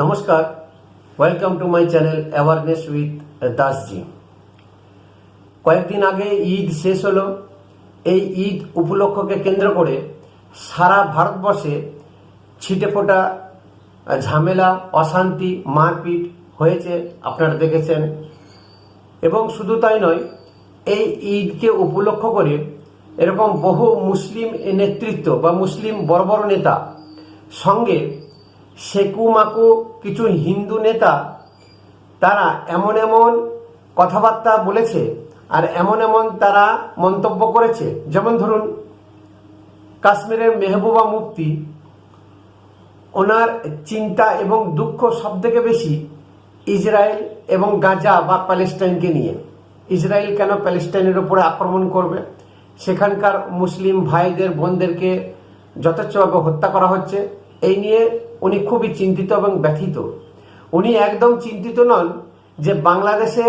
নমস্কার welcome to my channel awareness with Dasji কয়েকদিন আগে ঈদ শেষ হলো। এই ঈদ উপলক্ষকে কেন্দ্র করে সারা ভারতবর্ষে ছিটে ফোটা ঝামেলা, অশান্তি, মারপিট হয়েছে, আপনারা দেখেছেন। এবং শুধু তাই নয়, এই ঈদকে উপলক্ষ করে এরকম বহু মুসলিম নেতৃত্ব বা মুসলিম বড় বড় নেতা সঙ্গে সেকু মাকু কিছু হিন্দু নেতা তারা এমন এমন কথাবার্তা বলেছে আর এমন এমন তারা মন্তব্য করেছে। যেমন ধরুন, কাশ্মীরের মেহবুবা মুফতি, ওনার চিন্তা এবং দুঃখ সব থেকে বেশি ইসরায়েল এবং গাজা বা প্যালেস্টাইনকে নিয়ে। ইসরায়েল কেন প্যালেস্টাইনের উপরে আক্রমণ করবে? সেখানকার মুসলিম ভাইদের, বোনদেরকে যথেচ্ছভাবে হত্যা করা হচ্ছে। এই নিয়ে উনি খুবই চিন্তিত এবং ব্যথিত। উনি একদম চিন্তিত নন যে বাংলাদেশে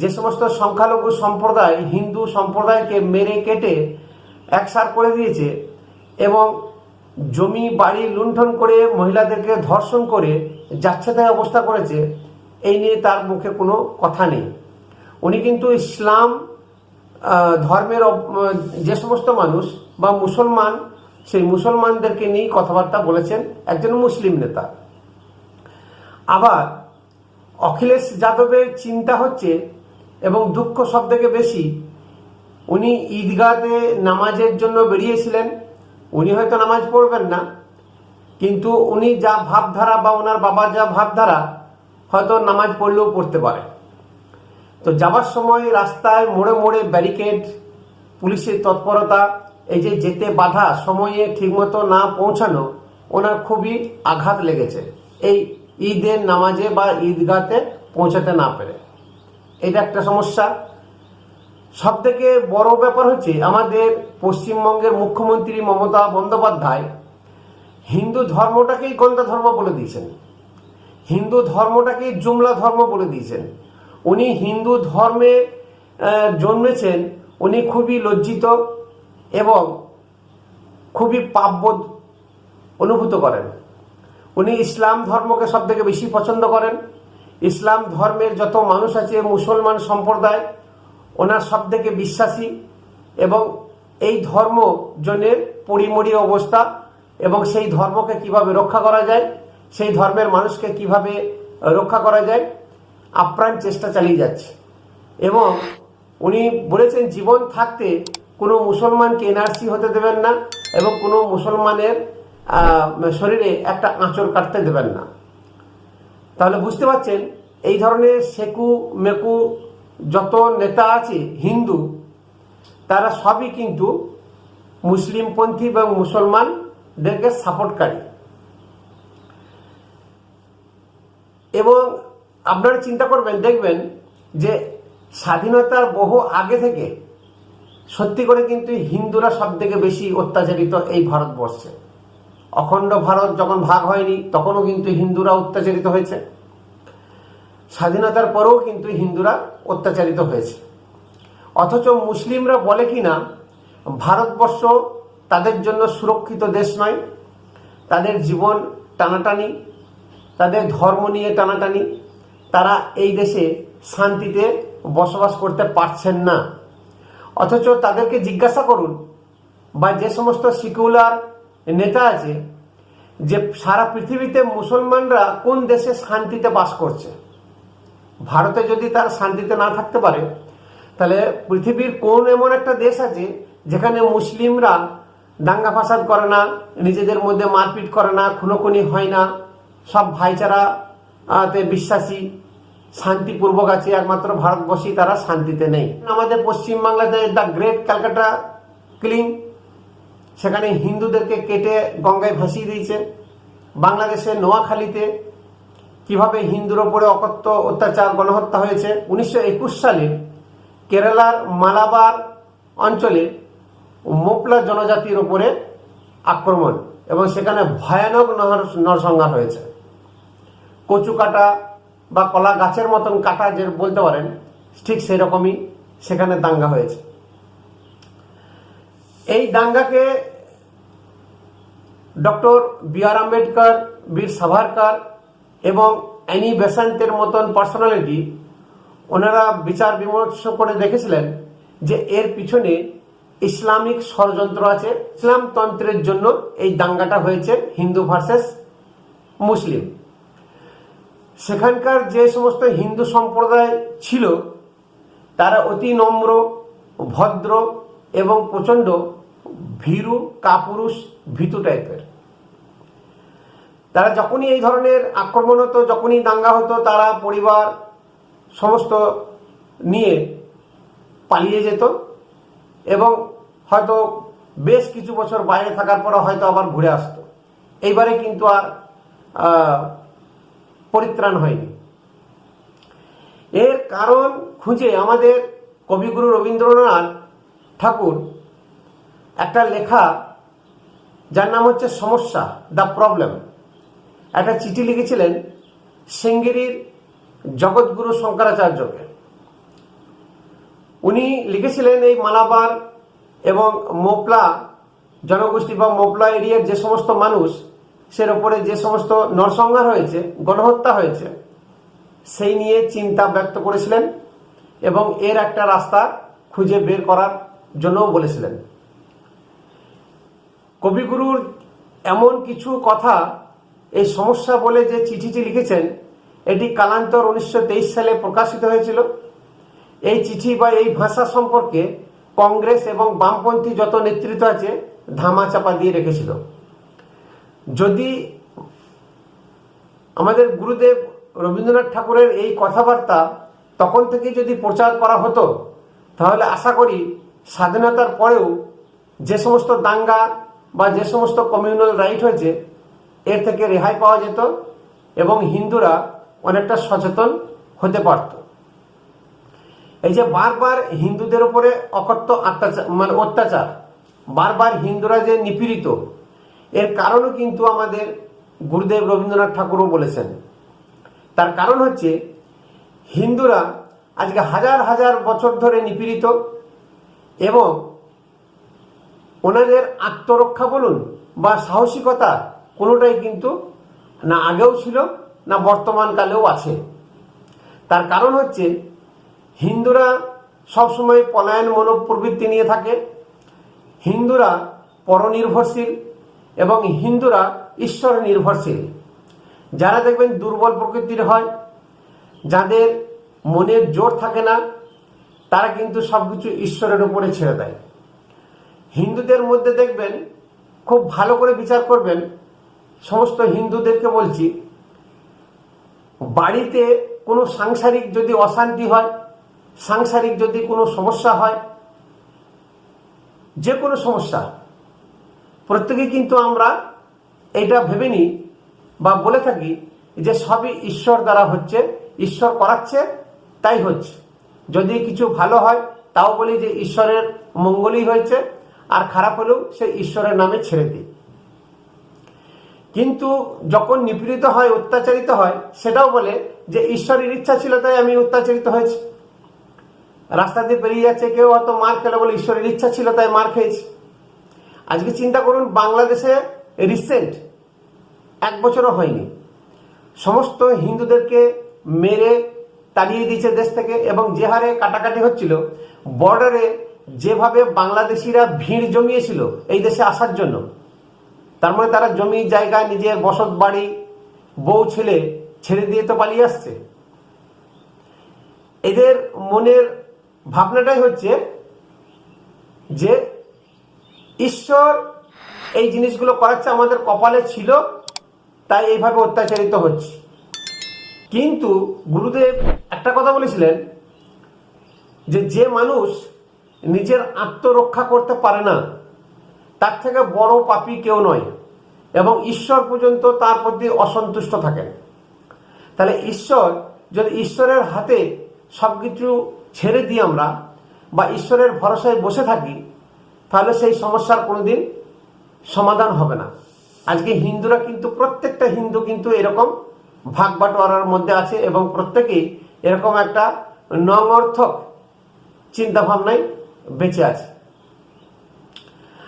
যে সমস্ত সংখ্যালঘু সম্প্রদায়, হিন্দু সম্প্রদায়কে মেরে কেটে একসার করে দিয়েছে এবং জমি, বাড়ি লুণ্ঠন করে মহিলাদেরকে ধর্ষণ করে যাচ্ছে তাই অবস্থা করেছে, এই নিয়ে তার মুখে কোনো কথা নেই। উনি কিন্তু ইসলাম ধর্মের যে সমস্ত মানুষ বা মুসলমান সেই মুসলমানদেরকে নিয়ে কথাবার্তা বলেছেন একজন মুসলিম নেতা। আবার অখিলেশ যাদবের চিন্তা হচ্ছে এবং দুঃখ সব থেকে বেশি, উনি ঈদগাতে নামাজের জন্য বেরিয়েছিলেন। উনি হয়তো নামাজ পড়বেন না, কিন্তু উনি যা ভাবধারা বা ওনার বাবার যা ভাবধারা, হয়তো নামাজ পড়লেও পড়তে পারে। তো যাবার সময় রাস্তায় মোড়ে মোড়ে ব্যারিকেড, পুলিশের তৎপরতা এই যে যেতে বাধা সময়ে ঠিকমতো না পৌঁছানো, ওনার খুবই আঘাত লেগেছে। এই ঈদের নামাজে বা ঈদগাতে পৌঁছাতে না পেরে। এটা একটা সমস্যা। সব থেকে বড় ব্যাপার হচ্ছে আমাদের পশ্চিমবঙ্গের মুখ্যমন্ত্রী মমতা বন্দ্যোপাধ্যায় হিন্দু ধর্মটাকেই গন্ধা ধর্ম বলে দিয়েছেন। হিন্দু ধর্মটাকে জুমলা ধর্ম বলে দিয়েছেন। উনি হিন্দু ধর্মে জন্মেছেন, উনি খুবই লজ্জিত। এবং খুবই পাপবোধ অনুভূত করেন। উনি ইসলাম ধর্মকে সব থেকে বেশি পছন্দ করেন। ইসলাম ধর্মের যত মানুষ আছে, মুসলমান সম্প্রদায়, ওনার সব থেকে বিশ্বাসী এবং এই ধর্ম জনের পরিমরি অবস্থা এবং সেই ধর্মকে কীভাবে রক্ষা করা যায়, সেই ধর্মের মানুষকে কীভাবে রক্ষা করা যায়, আপ্রাণ চেষ্টা চালিয়ে যাচ্ছে। এবং উনি বলেছেন, জীবন থাকতে কোনো মুসলমানকে এনআরসি হতে দেবেন না এবং কোনো মুসলমানের শরীরে একটা আঁচড় কাটতে দেবেন না। তাহলে বুঝতে পারছেন, এই ধরনের সেকু মেকু যত নেতা আছে, হিন্দু, তারা সবই কিন্তু মুসলিমপন্থী এবং মুসলমানদেরকে সাপোর্টকারী। এবং আপনারা চিন্তা করবেন, দেখবেন যে স্বাধীনতার বহু আগে থেকে সত্যি করে কিন্তু হিন্দুরা সব থেকে বেশি অত্যাচারিত এই ভারতবর্ষে। অখণ্ড ভারত যখন ভাগ হয়নি, তখনও কিন্তু হিন্দুরা অত্যাচারিত হয়েছে। স্বাধীনতার পরেও কিন্তু হিন্দুরা অত্যাচারিত হয়েছে। অথচ মুসলিমরা বলে কি না, ভারতবর্ষ তাদের জন্য সুরক্ষিত দেশ নয়, তাদের জীবন টানাটানি, তাদের ধর্ম নিয়ে টানাটানি, তারা এই দেশে শান্তিতে বসবাস করতে পারছেন না। অথচ তাদেরকে জিজ্ঞাসা করুন বা যে সমস্ত সিকুলার নেতা আছে, যে সারা পৃথিবীতে মুসলমানরা কোন দেশে শান্তিতে বাস করছে? ভারতে যদি তার শান্তিতে না থাকতে পারে, তাহলে পৃথিবীর কোন এমন একটা দেশ আছে যেখানে মুসলিমরা দাঙ্গা ফাসাদ করে না, নিজেদের মধ্যে মারপিট করে না, খুনোখুনি হয় না, সব ভাইচারা তে বিশ্বাসী শান্তিপূর্বক আছে, একমাত্র ভারতবর্ষেই তারা শান্তিতে নেই। আমাদের পশ্চিমবাংলাতে দ্য গ্রেট ক্যালকাটা ক্লিন, সেখানে হিন্দুদেরকে কেটে গঙ্গায় ভাসিয়ে দিয়েছে। বাংলাদেশের নোয়াখালীতে কীভাবে হিন্দুর ওপরে অকথ্য অত্যাচার, গণহত্যা হয়েছে, উনিশশো একুশ সালে কেরালার মালাবার অঞ্চলে মোপলা জনজাতির ওপরে আক্রমণ এবং সেখানে ভয়ানক নর- নরসংহার হয়েছে। কচু কাটা বা কলা গাছের মতন কাটা যে বলতে পারেন, ঠিক সেই রকমই সেখানে দাঙ্গা হয়েছে। এই দাঙ্গাকে doctor B R Ambedkar, Veer Savarkar এবং অ্যানি বেসান্তের মতন পার্সোনালিটি ওনারা বিচার বিমর্শ করে দেখেছিলেন যে এর পিছনে ইসলামিক ষড়যন্ত্র আছে। ইসলামতন্ত্রের জন্য এই দাঙ্গাটা হয়েছে হিন্দু ভার্সেস মুসলিম। সেখানকার যে সমস্ত হিন্দু সম্প্রদায় ছিল, তারা অতি নম্র, ভদ্র এবং প্রচণ্ড ভীরু, কাপুরুষ, ভীতু টাইপের। তারা যখনই এই ধরনের আক্রমণ হতো, যখনই দাঙ্গা হতো, তারা পরিবার সমস্ত নিয়ে পালিয়ে যেত এবং হয়তো বেশ কিছু বছর বাইরে থাকার পরে হয়তো আবার ঘুরে আসতো। এইবারে কিন্তু আর পরিত্রাণ হয়নি। এর কারণ খুঁজে আমাদের কবিগুরু রবীন্দ্রনাথ ঠাকুর একটা লেখা যার নাম হচ্ছে সমস্যা, দ্য প্রবলেম। একটা চিঠি লিখেছিলেন সিঙ্গিরির জগৎগুরু শঙ্করাচার্যকে। উনি লিখেছিলেন এই মালাবার এবং মোপলা, জনগোষ্ঠী বা মোপলা এরিয়ার যে সমস্ত মানুষ সের ওপরে যে সমস্ত নরসংহার হয়েছে, গণহত্যা হয়েছে, সেই নিয়ে চিন্তা ব্যক্ত করেছিলেন এবং এর একটা রাস্তা খুঁজে বের করার জন্যও বলেছিলেন। কবিগুরুর এমন কিছু কথা এই সমস্যা বলে যে চিঠিটি লিখেছেন, এটি কালান্তর উনিশশো তেইশ সালে প্রকাশিত হয়েছিল। এই চিঠি বা এই ভাষা সম্পর্কে কংগ্রেস এবং বামপন্থী যত নেতৃত্ব আছে, ধামা চাপা দিয়ে রেখেছিল। যদি আমাদের গুরুদেব রবীন্দ্রনাথ ঠাকুরের এই কথাবার্তা তখন থেকে যদি প্রচার করা হতো, তাহলে আশা করি স্বাধীনতার পরেও যে সমস্ত দাঙ্গা বা যে সমস্ত কমিউনাল রাইট হয়েছে, এর থেকে রেহাই পাওয়া যেত এবং হিন্দুরা অনেকটা সচেতন হতে পারত। এই যে বারবার হিন্দুদের উপরে অকথ্য অত্যাচার মানে অত্যাচার, বারবার হিন্দুরা যে নিপীড়িত এর কারণও কিন্তু আমাদের গুরুদেব রবীন্দ্রনাথ ঠাকুরও বলেছেন। তার কারণ হচ্ছে, হিন্দুরা আজকে হাজার হাজার বছর ধরে নিপীড়িত এবং ওনাদের আত্মরক্ষা বলুন বা সাহসিকতা কোনোটাই কিন্তু না আগেও ছিল, না বর্তমানকালেও আছে। তার কারণ হচ্ছে, হিন্দুরা সবসময় পলায়ন মনোপ্রবৃত্তি নিয়ে থাকে। হিন্দুরা পরনির্ভরশীল এবং হিন্দুরা ঈশ্বর নির্ভরশীল। যারা দেখবেন দুর্বল প্রকৃতির হয়, যাদের মনের জোর থাকে না, তারা কিন্তু সবকিছু ঈশ্বরের উপরে ছেড়ে দেয়। হিন্দুদের মধ্যে দেখবেন খুব ভালো করে বিচার করবেন, সমস্ত হিন্দুদেরকে বলছি, বাড়িতে কোনো সাংসারিক যদি অশান্তি হয়, সাংসারিক যদি কোনো সমস্যা হয়, যে কোনো সমস্যা প্রত্যেকে কিন্তু আমরা এটা ভেবে নিই বা বলে থাকি যে সবই ঈশ্বর দ্বারা হচ্ছে, ঈশ্বর করাচ্ছে, তাই হচ্ছে। যদি কিছু ভালো হয়, তাও বলি যে ঈশ্বরের মঙ্গলই হয়েছে, আর খারাপ হলেও সে ঈশ্বরের নামে ছেড়ে দিই। কিন্তু যখন নিপীড়িত হয়, অত্যাচারিত হয়, সেটাও বলে যে ঈশ্বরের ইচ্ছা ছিল, তাই আমি অত্যাচারিত হয়েছি। রাস্তা দিয়ে বেরিয়ে যাচ্ছে, কেউ অত মার খেলে বলে ঈশ্বরের ইচ্ছা ছিল, তাই মার খেয়েছি। আজকে চিন্তা করুন, বাংলাদেশে রিসেন্ট এক বছরও হয়নি। সমস্ত হিন্দুদেরকে মেরে তাড়িয়ে দিয়েছে দেশ থেকে এবং যে হারে কাটাকাটি হচ্ছিল বর্ডারে যেভাবে বাংলাদেশিরা ভিড় জমিয়েছিল এই দেশে আসার জন্য, তার মানে তারা জমি জায়গা নিজের বসত বাড়ি, বউ, ছেলে ছেড়ে দিয়ে তো পালিয়ে আসছে। এদের মনের ভাবনাটাই হচ্ছে যে ঈশ্বর এই জিনিসগুলো করাচ্ছে আমাদের কপালে ছিল, তাই এইভাবে অত্যাচারিত হচ্ছে। কিন্তু গুরুদেব একটা কথা বলেছিলেন যে যে মানুষ নিজের আত্মরক্ষা করতে পারে না, তার থেকে বড় পাপী কেউ নয় এবং ঈশ্বর পর্যন্ত তার প্রতি অসন্তুষ্ট থাকেন। তাহলে ঈশ্বর, যদি ঈশ্বরের হাতে সব কিছু ছেড়ে দিই আমরা বা ঈশ্বরের ভরসায় বসে থাকি তাহলে সেই সমস্যার কোনোদিন সমাধান হবে না। আজকে হিন্দুরা কিন্তু, প্রত্যেকটা হিন্দু কিন্তু এরকম ভাগ বাটোয়ারার মধ্যে আছে এবং প্রত্যেকেই এরকম একটা নঙর্থক চিন্তা ভাবনায় বেঁচে আছে।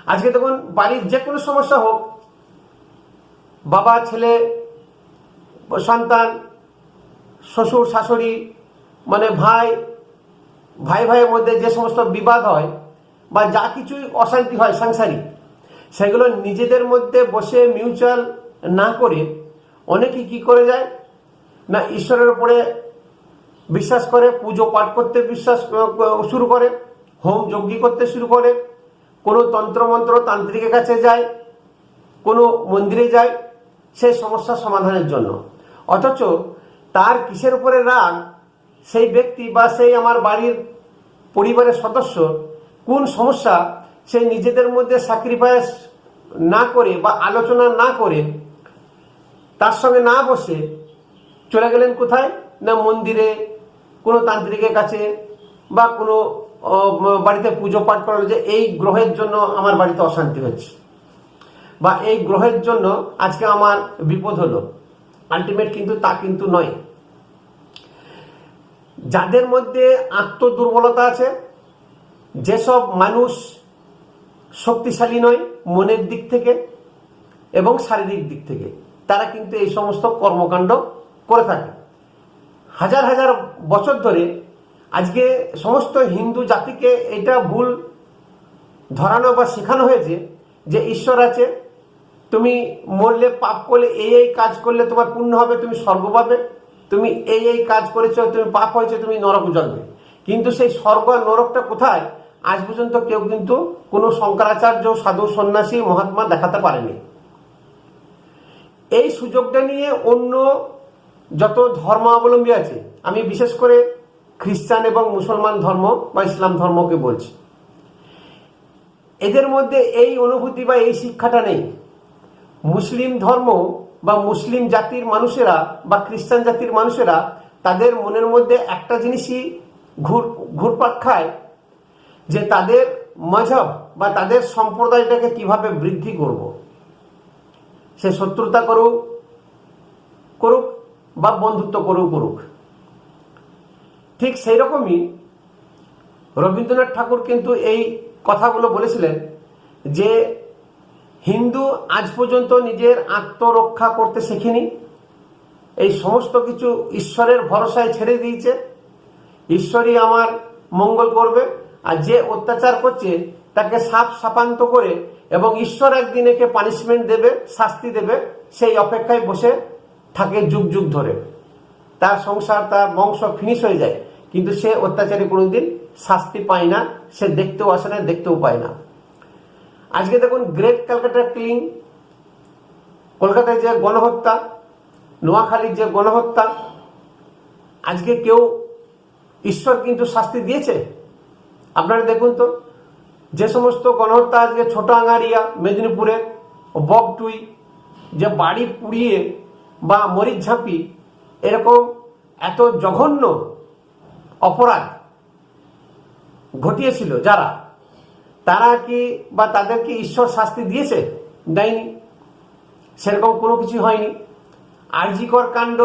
আজকে দেখুন, বাড়ির যে কোনো সমস্যা হোক, বাবা, ছেলে, সন্তান, শ্বশুর, শাশুড়ি মানে ভাই ভাই, ভাইয়ের মধ্যে যে সমস্ত বিবাদ হয় বা যা কিছুই অশান্তি হয় সাংসারিক, সেগুলো নিজেদের মধ্যে বসে মিউচুয়াল না করে অনেকে কি করে যায়? না, ঈশ্বরের উপরে বিশ্বাস করে, পুজো পাঠ করতে বিশ্বাস শুরু করে, হোম যজ্ঞ করতে শুরু করে, কোনো তন্ত্রমন্ত্র তান্ত্রিকের কাছে যায়, কোনো মন্দিরে যায় সেই সমস্যা সমাধানের জন্য। অথচ তার কিসের উপরে রাগ, সেই ব্যক্তি বা সেই আমার বাড়ির পরিবারের সদস্য কোন সমস্যা সেই নিজেদের মধ্যে স্যাক্রিফাইস না করে বা আলোচনা না করে, তার সঙ্গে না বসে চলে গেলেন কোথায়? না মন্দিরে, কোনো তান্ত্রিকের কাছে বা কোনো বাড়িতে পুজো পাঠ করালো যে এই গ্রহের জন্য আমার বাড়িতে অশান্তি হচ্ছে বা এই গ্রহের জন্য আজকে আমার বিপদ হলো। আলটিমেট কিন্তু তা কিন্তু নয়। যাদের মধ্যে আত্মদুর্বলতা আছে যেসব মানুষ শক্তিশালী নয় মনের দিক থেকে এবং শারীরিক দিক থেকে, তারা কিন্তু এই সমস্ত কর্মকাণ্ড করে থাকে। হাজার হাজার বছর ধরে আজকে সমস্ত হিন্দু জাতিকে এটা ভুল ধরানো বা শেখানো হয়েছে যে ঈশ্বর আছে, তুমি মরলে পাপ করলে এই এই কাজ করলে তোমার পুণ্য হবে, তুমি স্বর্গ পাবে, তুমি এই এই কাজ করেছ, তুমি পাপ হয়েছে, তুমি নরক জ্বলবে কিন্তু সেই স্বর্গ নরকটা কোথায়? আজ পর্যন্ত কেউ কিন্তু কোনো শঙ্করাচার্য, সাধু, সন্ন্যাসী, মহাত্মা দেখাতে পারেনি। এই সুযোগটা নিয়ে অন্য যত ধর্মাবলম্বী আছে, আমি বিশেষ করে খ্রিস্টান এবং মুসলমান ধর্ম বা ইসলাম ধর্মকে বলছি। এদের মধ্যে এই অনুভূতি বা এই শিক্ষাটা নেই। মুসলিম ধর্ম বা মুসলিম জাতির মানুষেরা বা খ্রিস্টান জাতির মানুষেরা তাদের মনের মধ্যে একটা জিনিসই ঘুর ঘুরপাক খায় যে তাদের মজহব বা তাদের সম্প্রদায়টাকে কীভাবে বৃদ্ধি করব। সে শত্রুতা করুক করুক বা বন্ধুত্ব করুক করুক। ঠিক সেই রকমই রবীন্দ্রনাথ ঠাকুর কিন্তু এই কথাগুলো বলেছিলেন যে, হিন্দু আজ পর্যন্ত নিজের আত্মরক্ষা করতে শেখেনি। এই সমস্ত কিছু ঈশ্বরের ভরসায় ছেড়ে দিয়েছে। ঈশ্বরই আমার মঙ্গল করবে। আর যে অত্যাচার করছে, তাকে সাপ সাপান্ত করে এবং ঈশ্বর একদিন একে পানিশমেন্ট দেবে, শাস্তি দেবে, সেই অপেক্ষায় বসে থাকে যুগ যুগ ধরে। তার সংসার, তার বংশ ফিনিশ হয়ে যায়, কিন্তু সে অত্যাচারী কোনোদিন শাস্তি পায় না, সে দেখতেও আসে না, দেখতেও পায় না। আজকে দেখুন গ্রেট ক্যালকাটা ক্লিং কলকাতায় যে গণহত্যা, নোয়াখালীর যে গণহত্যা, আজকে কেউ ঈশ্বর কিন্তু শাস্তি দিয়েছে? আপনারা দেখুন তো, যে সমস্ত গণহত্যা আজকে ছোট আঙারিয়া মেদিনীপুরে বকটুই যে বাড়ি পুড়িয়ে বা মরিচ ঝাঁপি, এরকম এত জঘন্য অপরাধ ঘটিয়েছিল যারা, তারা কি বা তাদেরকে ঈশ্বর শাস্তি দিয়েছে? দেয়নি। সেরকম কোনো কিছু হয়নি। আরজিকর কাণ্ড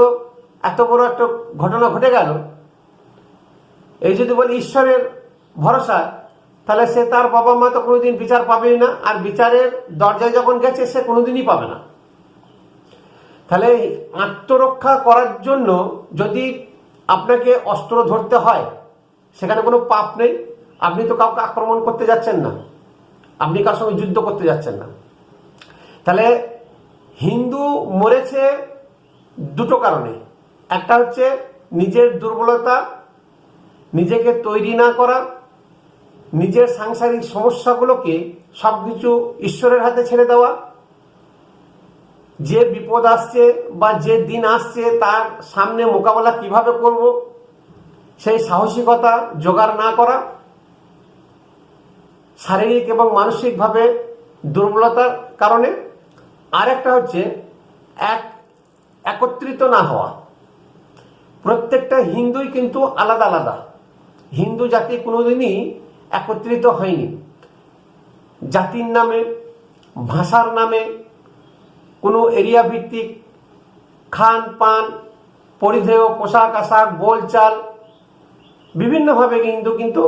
এত বড় একটা ঘটনা ঘটে গেল। এই যদি বলি ঈশ্বরের ভরসা। তাহলে সে তার বাবা মা তো কোনোদিন বিচার পাবেই না, আর বিচারের দরজায় যখন গেছে, সে কোনোদিনই পাবে না। তাহলে আত্মরক্ষা করার জন্য যদি আপনাকে অস্ত্র ধরতে হয়, সেখানে কোনো পাপ নেই। আপনি তো কাউকে আক্রমণ করতে যাচ্ছেন না। আপনি কার সঙ্গে যুদ্ধ করতে যাচ্ছেন না। তাহলে হিন্দু মরেছে দুটো কারণে। একটা হচ্ছে নিজের দুর্বলতা, নিজেকে তৈরি না করা নিজের সাংসারিক সমস্যাগুলোকে সব কিছু ঈশ্বরের হাতে ছেড়ে দেওয়া, যে বিপদ আসছে বা যে দিন আসছে তার সামনে মোকাবেলা কীভাবে করব, সেই সাহসিকতা জোগাড় না করা, শারীরিক এবং মানসিকভাবে দুর্বলতার কারণে আর একটা হচ্ছে এক, একত্রিত না হওয়া। প্রত্যেকটা হিন্দুই কিন্তু আলাদা আলাদা। হিন্দু জাতি কোনোদিনই একত্রিত হয়নি। জাতির নামে, ভাষার নামে, কোনো এরিয়া ভিত্তিক খান, পান, পরিধেয় পোশাক, আশাক বোলচাল বিভিন্নভাবে কিন্তু কিন্তু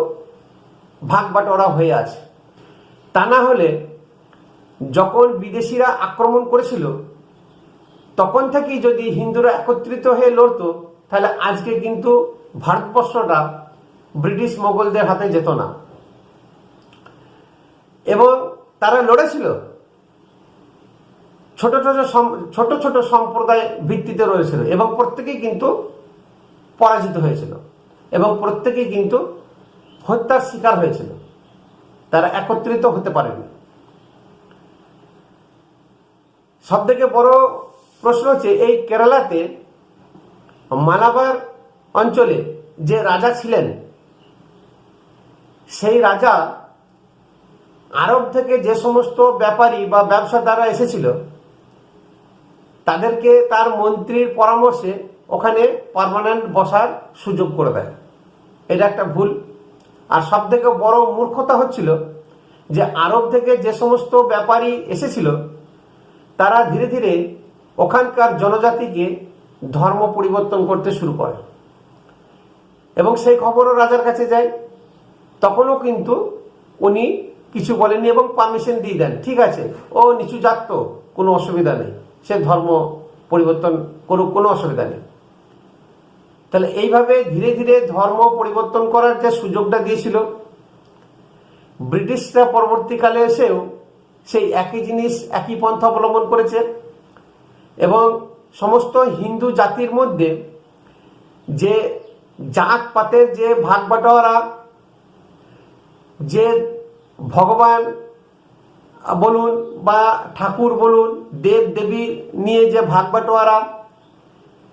ভাগ বাটোয়ারা হয়ে আছে। তা না হলে যখন বিদেশিরা আক্রমণ করেছিল, তখন থেকেই যদি হিন্দুরা একত্রিত হয়ে লড়তো, তাহলে আজকে কিন্তু ভারতবর্ষটা ব্রিটিশ মোগলদের হাতে যেত না। তারা লড়েছিল। ছোট ছোট ছোট ছোট সম্প্রদায় ভিত্তিতে রয়েছিল এবং প্রত্যেকেই কিন্তু পরাজিত হয়েছিল এবং প্রত্যেকেই কিন্তু হত্যার শিকার হয়েছিল। তারা একত্রিত হতে পারেনি। সব থেকে বড় প্রশ্ন হচ্ছে, এই কেরালাতে মালাবার অঞ্চলে যে রাজা ছিলেন, সেই রাজা আরব থেকে যে সমস্ত ব্যাপারী বা ব্যবসাদাররা এসেছিল, তাদেরকে তার মন্ত্রীর পরামর্শে ওখানে পার্মানেন্ট বসার সুযোগ করে দেয়। এটা একটা ভুল। আর সব থেকে বড় মূর্খতা হচ্ছিল যে আরব থেকে যে সমস্ত ব্যাপারী এসেছিল, তারা ধীরে ধীরে ওখানকার জনজাতিকে ধর্ম পরিবর্তন করতে শুরু করে। এবং সেই খবরও রাজার কাছে যায়। তখনও কিন্তু উনি কিছু বলেনি এবং পারমিশন দিয়ে দেন। ঠিক আছে, ও নিচু জাত তো, কোনো অসুবিধা নেই। সে ধর্ম পরিবর্তন করুক, কোনো অসুবিধা নেই। তাহলে এইভাবে ধীরে ধীরে ধর্ম পরিবর্তন করার যে সুযোগটা দিয়েছিল, ব্রিটিশরা পরবর্তীকালে এসেও সেই একই জিনিস, একই পন্থা অবলম্বন করেছে এবং সমস্ত হিন্দু জাতির মধ্যে যে জাত পাতের যে ভাগ বাটোয়ারা, যে ভগবান বলুন বা ঠাকুর বলুন, দেব দেবী নিয়ে যে ভাগ বাটোয়ারা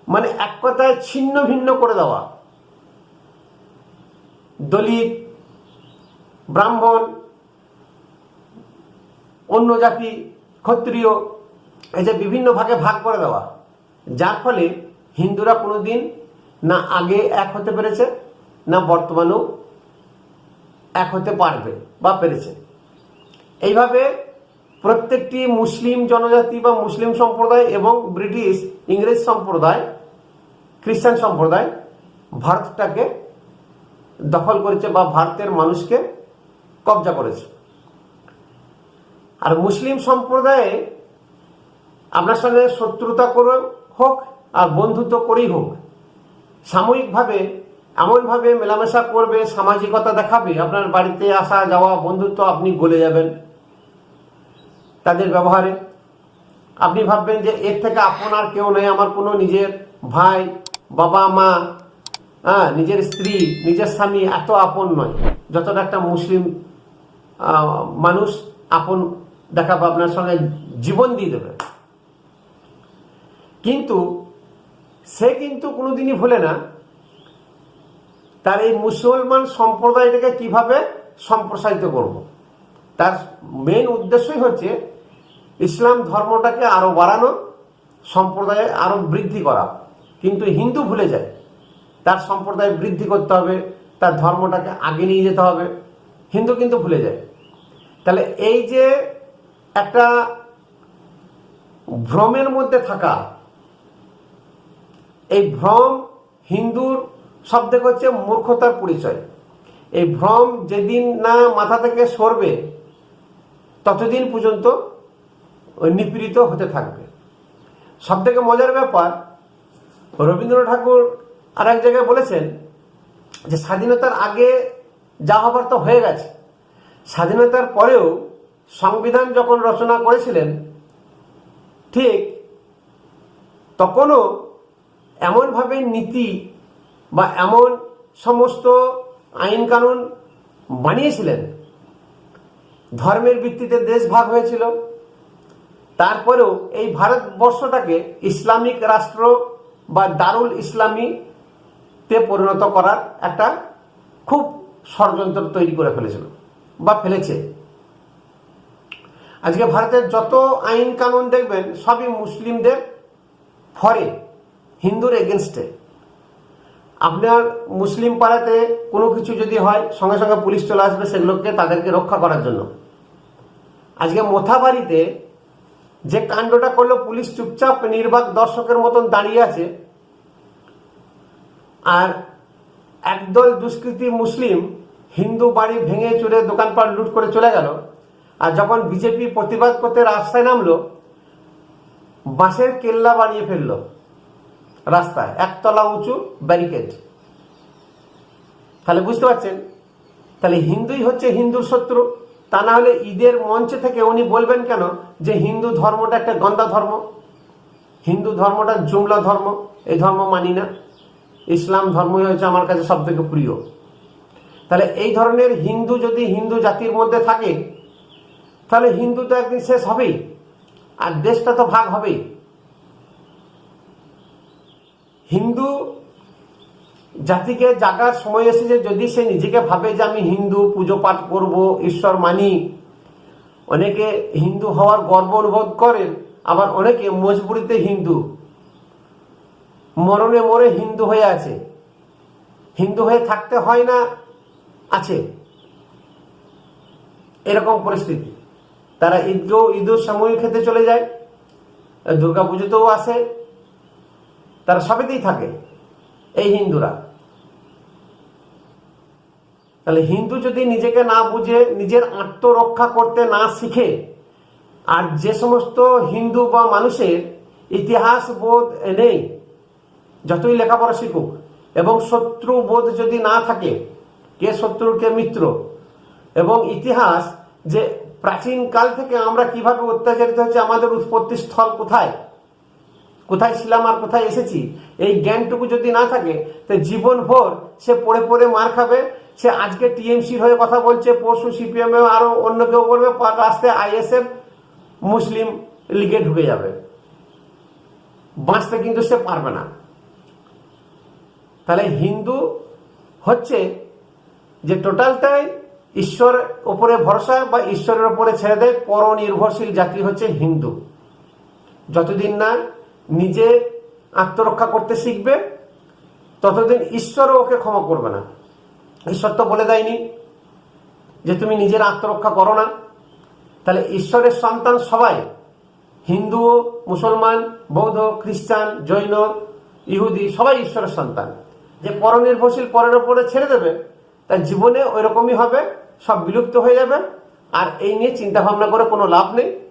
মানে এক কথায় ছিন্ন ভিন্ন করে দেওয়া। দলিত, ব্রাহ্মণ, অন্য জাতি, ক্ষত্রিয়, এই যে বিভিন্ন ভাগে ভাগ করে দেওয়া। যার ফলে হিন্দুরা কোনোদিন না আগে এক হতে পেরেছে, না বর্তমানেও এক হতে পারবে বা পেরেছে। এইভাবে প্রত্যেকটি মুসলিম জনজাতি বা মুসলিম সম্প্রদায় এবং ব্রিটিশ, ইংরেজ সম্প্রদায়, খ্রিস্টান সম্প্রদায় ভারতটাকে দখল করেছে বা ভারতের মানুষকে কবজা করেছে। আর মুসলিম সম্প্রদায়ে আপনার সঙ্গে শত্রুতা করে হোক আর বন্ধুত্ব করেই হোক, সাময়িকভাবে এমনভাবে মেলামেশা করবে, সামাজিকতা দেখাবে, আপনার বাড়িতে আসা যাওয়া, বন্ধুত্ব আপনি গলে যাবেন তাদের ব্যবহারে। আপনি ভাববেন যে এর থেকে আপন আর কেউ নেই, আমার কোনো নিজের ভাই, বাবা, মা হ্যাঁ নিজের স্ত্রী, নিজের স্বামী এত আপন নয়। যতটা একটা মুসলিম মানুষ আপন দেখাবে, আপনার সঙ্গে জীবন দিয়ে দেবে। কিন্তু সে কিন্তু কোনোদিনই ভুলে না তার এই মুসলমান সম্প্রদায়টাকে কীভাবে সম্প্রসারিত করব। তার মেন উদ্দেশ্যই হচ্ছে ইসলাম ধর্মটাকে আরও বাড়ানো, সম্প্রদায়ে আরও বৃদ্ধি করা। কিন্তু হিন্দু ভুলে যায়, তার সম্প্রদায় বৃদ্ধি করতে হবে, তার ধর্মটাকে আগে নিয়ে যেতে হবে। হিন্দু কিন্তু ভুলে যায়। তাহলে এই যে একটা ভ্রমের মধ্যে থাকা, এই ভ্রম হিন্দুর সব থেকে হচ্ছে মূর্খতার পরিচয়। এই ভ্রম যেদিন না মাথা থেকে সরবে, ততদিন পর্যন্ত নিপীড়িত হতে থাকবে। সব থেকে মজার ব্যাপার, রবীন্দ্রনাথ ঠাকুর আর এক জায়গায় বলেছেন যে, স্বাধীনতার আগে যা হবার তো হয়ে গেছে। স্বাধীনতার পরেও সংবিধান যখন রচনা করেছিলেন, ঠিক তখনও এমনভাবে নীতি বা এমন সমস্ত আইন কানুন বানিয়েছিলেন। ধর্মের ভিত্তিতে দেশ ভাগ হয়েছিল। তারপরেও এই ভারতবর্ষটাকে ইসলামিক রাষ্ট্র বা দারুল ইসলামীতে পরিণত করার একটা খুব ষড়যন্ত্র তৈরি করে ফেলেছিল বা ফেলেছে। আজকে ভারতের যত আইন কানুন দেখবেন, সবই মুসলিমদের ফরে, হিন্দুর এগেনস্টে আপনার মুসলিম পাড়াতে কোনো কিছু যদি হয়, সঙ্গে সঙ্গে পুলিশ চলে আসবে সেগুলোকে তাদেরকে রক্ষা করার জন্য। আজকে মোথাবাড়িতে যে কাণ্ডটা করল, পুলিশ চুপচাপ নির্বাক দর্শকের মতন দাঁড়িয়ে আছে, আর একদল দুষ্কৃতী মুসলিম হিন্দু বাড়ি ভেঙে চুরে দোকানপাট লুট করে চলে গেল, আর যখন বিজেপি প্রতিবাদ করতে রাস্তায় নামলো, বাঁশের কেল্লা বানিয়ে ফেলল। রাস্তায়, একতলা উঁচু ব্যারিকেড তাহলে বুঝতে পারছেন? তাহলে হিন্দুই হচ্ছে হিন্দুর শত্রু। তা না হলে ঈদের মঞ্চে থেকে উনি বলবেন কেন যে হিন্দু ধর্মটা একটা গন্দা ধর্ম? হিন্দু ধর্মটা জুমলা ধর্ম। এই ধর্ম মানি না। ইসলাম ধর্মই হচ্ছে আমার কাছে সব থেকে প্রিয়। তাহলে এই ধরনের হিন্দু যদি হিন্দু জাতির মধ্যে থাকে, তাহলে হিন্দু তো একদিন শেষ হবেই। আর দেশটা তো ভাগ হবেই। হিন্দু জাতিকে জাগার সময় এসেছে যদি সে নিজেকে ভাবে যে আমি হিন্দু, পুজো পাঠ করব, ঈশ্বর মানি, অনেকে হিন্দু হওয়ার গর্ব অনুভব করেন আবার অনেকে মজবুরিতে হিন্দু। মরণে মরে হিন্দু হয়ে আছে। হিন্দু হয়ে থাকতে হয় না, আছে। এরকম পরিস্থিতি। তারা ঈদকেও ঈদুর সময় খেতে চলে যায় দুর্গা পুজোতেও আসে তারা সবেতেই থাকে। এই হিন্দুরা। তাহলে হিন্দু যদি নিজেকে না বুঝে, নিজের আত্মরক্ষা করতে না শিখে, আর যে সমস্ত হিন্দু বা মানুষের ইতিহাস বোধ নেই, যতই লেখাপড়া শিখুক, এবং শত্রু বোধ যদি না থাকে, কে শত্রু, কে মিত্র, এবং ইতিহাস যে প্রাচীন কাল থেকে আমরা কীভাবে অত্যাচারিত হচ্ছে আমাদের উৎপত্তি স্থল কোথায় কোথায় ছিলাম আর কোথায় এসেছি? এই জ্ঞানটুকু যদি না থাকে, তো জীবন ভোর সে পড়ে পড়ে মার খাবে। সে আজকে টিএমসির হয়ে কথা বলছে, পরশু সিপিএম এ আরও অন্য কেউ বলবে রাস্তায় আইএসএফ মুসলিম লিগে ঢুকে যাবে। বাঁচতে কিন্তু সে পারবে না। তাহলে হিন্দু হচ্ছে যে টোটালটাই ঈশ্বর ওপরে ভরসা বা ঈশ্বরের ওপরে ছেড়ে দেয়, পরনির্ভরশীল জাতি হচ্ছে হিন্দু। যতদিন না নিজে আত্মরক্ষা করতে শিখবে, ততদিন ঈশ্বরও ওকে ক্ষমা করবে না। ঈশ্বর তো বলে দেয়নি যে তুমি নিজের আত্মরক্ষা করো না। তাহলে ঈশ্বরের সন্তান সবাই, হিন্দু, মুসলমান, বৌদ্ধ, খ্রিস্টান, জৈন, ইহুদি, সবাই ঈশ্বরের সন্তান। যে পরনির্ভরশীল পরের ওপরে ছেড়ে দেবে, তার জীবনে ওই রকমই হবে, সব বিলুপ্ত হয়ে যাবে, আর এই নিয়ে চিন্তা ভাবনা করে কোনো লাভ নেই।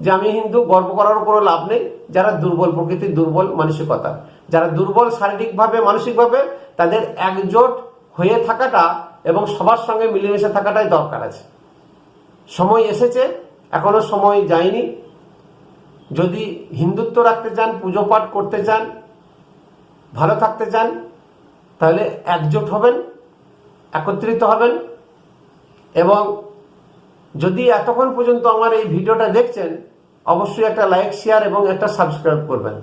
যে আমি হিন্দু, গর্ব করার কোনো লাভ নেই। যারা দুর্বল প্রকৃতির দুর্বল, মানসিকতা। যারা দুর্বল শারীরিকভাবে, মানসিকভাবে, তাদের একজোট হয়ে থাকাটা এবং সবার সঙ্গে মিলেমিশে থাকাটাই দরকার আছে। সময় এসেছে, এখনও সময় যায়নি। যদি হিন্দুত্ব রাখতে চান, পুজো পাঠ করতে চান, ভালো থাকতে চান, তাহলে একজোট হবেন, একত্রিত হবেন এবং যদি এতক্ষণ পর্যন্ত আমার এই ভিডিওটা দেখছেন অবশ্যই একটা লাইক শেয়ার এবং একটা সাবস্ক্রাইব করবেন।